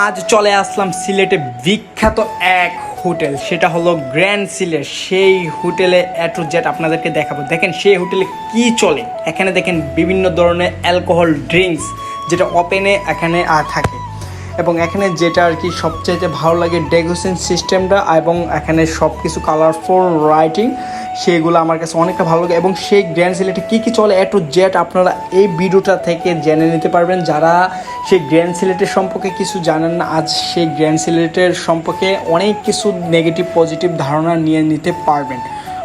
আজ চলে আসলাম সিলেটে বিখ্যাত এক হোটেল, সেটা হলো গ্র্যান্ড সিলেট। সেই হোটেলে অ্যাট্রো জেট আপনাদেরকে দেখাবো। দেখেন সেই হোটেলে কি চলে। এখানে দেখেন বিভিন্ন ধরনের অ্যালকোহল ড্রিঙ্কস, যেটা ওপেনে এখানে থাকে। এবং এখানে যেটা আর কি সবচাইতে ভালো লাগে ডেকোরেশন সিস্টেমটা এবং এখানে সব কিছু কালারফুল রাইটিং সেগুলো আমার কাছে অনেকটা ভালো লাগে। এবং সেই গ্র্যান্ড সিলেটে কী কী চলে, এ টু আপনারা এই ভিডিওটা থেকে জেনে নিতে পারবেন। যারা সেই গ্র্যান্ড সিলেটের সম্পর্কে কিছু জানেন না, আজ সেই গ্র্যান্ড সিলেটের সম্পর্কে অনেক কিছু নেগেটিভ পজিটিভ ধারণা নিয়ে নিতে পারবেন।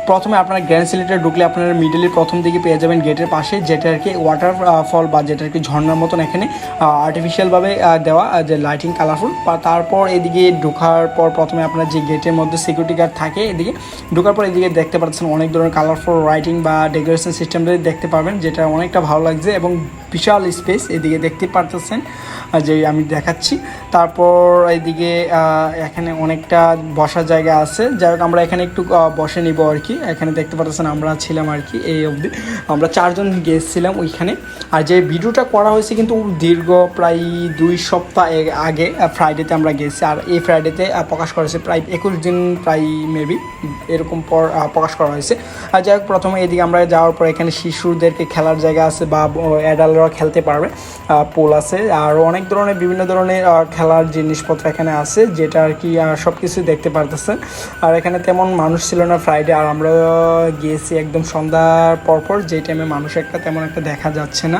প্রথমে আপনারা গ্র্যান্ড সিলেটে ঢুকলে আপনারা মিডলের প্রথম দিকে পেয়ে যাবেন গেটের পাশে, যেটা আর কি ওয়াটার ফল বা যেটা আর কি ঝর্ণার মতন এখানে আর্টিফিশিয়ালভাবে দেওয়া যে লাইটিং কালারফুল তারপর এদিকে ঢোকার পর প্রথমে আপনার যে গেটের মধ্যে সিকিউরিটি গার্ড থাকে এদিকে, ঢোকার পর এদিকে দেখতে পাচ্ছেন অনেক ধরনের কালারফুল রাইটিং বা ডেকোরেশন সিস্টেম দেখতে পাবেন যেটা অনেকটা ভালো লাগছে এবং বিশাল স্পেস এদিকে দেখতে পারতেছেন যে আমি দেখাচ্ছি। তারপর এদিকে এখানে অনেকটা বসার জায়গা আছে। যাই হোক, আমরা এখানে একটু বসে নিব আর কি। এখানে দেখতে পারতেছেন, আমরা ছিলাম আর কি এই অবধি। আমরা চারজন গেছিলাম ওইখানে। আর যে ভিডিওটা করা হয়েছে কিন্তু দীর্ঘ প্রায় দুই সপ্তাহ আগে ফ্রাইডেতে আমরা গেছি। আর এই ফ্রাইডেতে প্রকাশ করা হয়েছে প্রায় একুশ দিন, প্রায় মেবি এরকম পর প্রকাশ করা হয়েছে। আর যাই হোক, প্রথমে এদিকে আমরা যাওয়ার পর এখানে শিশুদেরকে খেলার জায়গা আছে বা অ্যাডাল্টরা খেলতে পারবে পোল আছে। আর অনেক ধরনের, বিভিন্ন ধরনের খেলার জিনিসপত্র এখানে আছে, যেটা আর কি সব কিছু দেখতে পারতেছেন। আর এখানে তেমন মানুষ ছিল না ফ্রাইডে আর আমরা গিয়েছি একদম সন্ধ্যার পরপর যে টাইমে মানুষ একটা তেমন একটা দেখা যাচ্ছে না।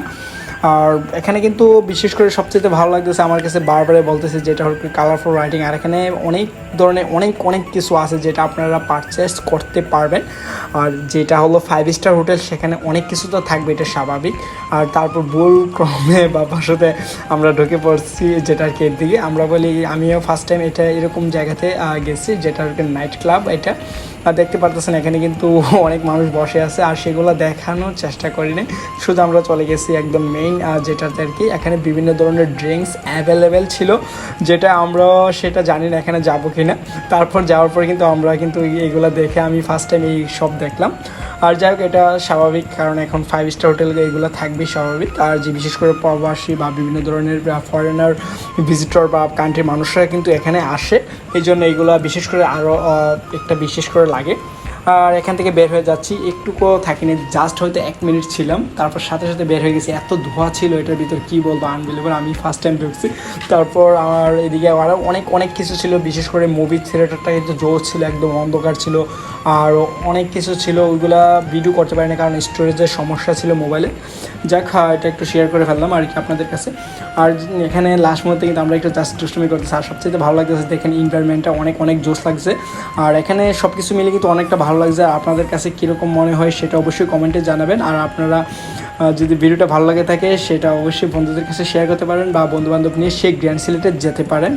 আর এখানে কিন্তু বিশেষ করে সবচেয়ে ভালো লাগতেছে, আমার কাছে বারবারে বলতেছে যেটা হলো কালারফুল রাইটিং আর এখানে অনেক ধরনের অনেক অনেক কিছু আছে যেটা আপনারা পারচেস করতে পারবেন। আর যেটা হলো ফাইভ স্টার হোটেল সেখানে অনেক কিছু তো থাকবে, এটা স্বাভাবিক। আর তারপর ভুল ক্রমে বা বাসাতে আমরা ঢুকে পড়ছি যেটা আর কি দিকে আমরা বলি, আমিও ফার্স্ট টাইম এটা এরকম জায়গাতে গেছি, যেটা আর নাইট ক্লাব এটা। দেখতে পারতেছেন এখানে কিন্তু অনেক মানুষ বসে আছে, আর সেগুলো দেখানোর চেষ্টা করিনি। শুধু আমরা চলে গেছি একদম মেইন যেটাতে আর কি এখানে বিভিন্ন ধরনের ড্রিঙ্কস অ্যাভেলেবেল ছিল, যেটা আমরা সেটা জানি না এখানে যাব কি না তারপর যাওয়ার পর কিন্তু আমরা কিন্তু এইগুলো দেখে আমি ফার্স্ট টাইম এই সব দেখলাম। আর যাই হোক, এটা স্বাভাবিক, কারণ এখন ফাইভ স্টার হোটেল এগুলো থাকবে স্বাভাবিক। আর যে বিশেষ করে প্রবাসী বা বিভিন্ন ধরনের ফরেনার ভিজিটর বা কান্ট্রির মানুষরা কিন্তু এখানে আসে। এই জন্য এইগুলো বিশেষ করে আরও একটা বিশেষ করে লাগে। আর এখান থেকে বের হয়ে যাচ্ছি। একটুকুও থাকিনি জাস্ট হয়তো এক মিনিট ছিলাম। তারপর সাথে সাথে বের হয়ে গেছি। এত ধোঁয়া ছিল এটার ভিতর কী বলব আনবিলেবল আমি ফার্স্ট টাইম ঢুকছি। তারপর আমার এদিকে আরও অনেক অনেক কিছু ছিল বিশেষ করে মুভি থিয়েটারটা কিন্তু জোর ছিল একদম অন্ধকার ছিল। আর অনেক কিছু ছিল ওইগুলা ভিডিও করতে পারি না কারণ স্টোরেজের সমস্যা ছিল মোবাইলে যাক হ্যাঁ, এটা একটু শেয়ার করে ফেললাম আর কি আপনাদের কাছে। আর এখানে লাস্ট মুহূর্তে কিন্তু আমরা একটু জাস্ট দুষ্টুমি করতেছি। আর সবচেয়ে ভালো লাগতেছে দেখেন এনভায়রনমেন্টটা অনেক অনেক জোস লাগছে। আর এখানে সব কিছু মিলে কিন্তু অনেকটা ভালো লাগছে, আপনাদের কাছে কীরকম মনে হয় সেটা অবশ্যই কমেন্টে জানাবেন। আর আপনারা যদি ভিডিওটা ভালো লাগে থাকে, সেটা অবশ্যই বন্ধুদের কাছে শেয়ার করতে পারেন বা বন্ধুবান্ধব নিয়ে সেই গ্র্যান্ড সিলেটে যেতে পারেন।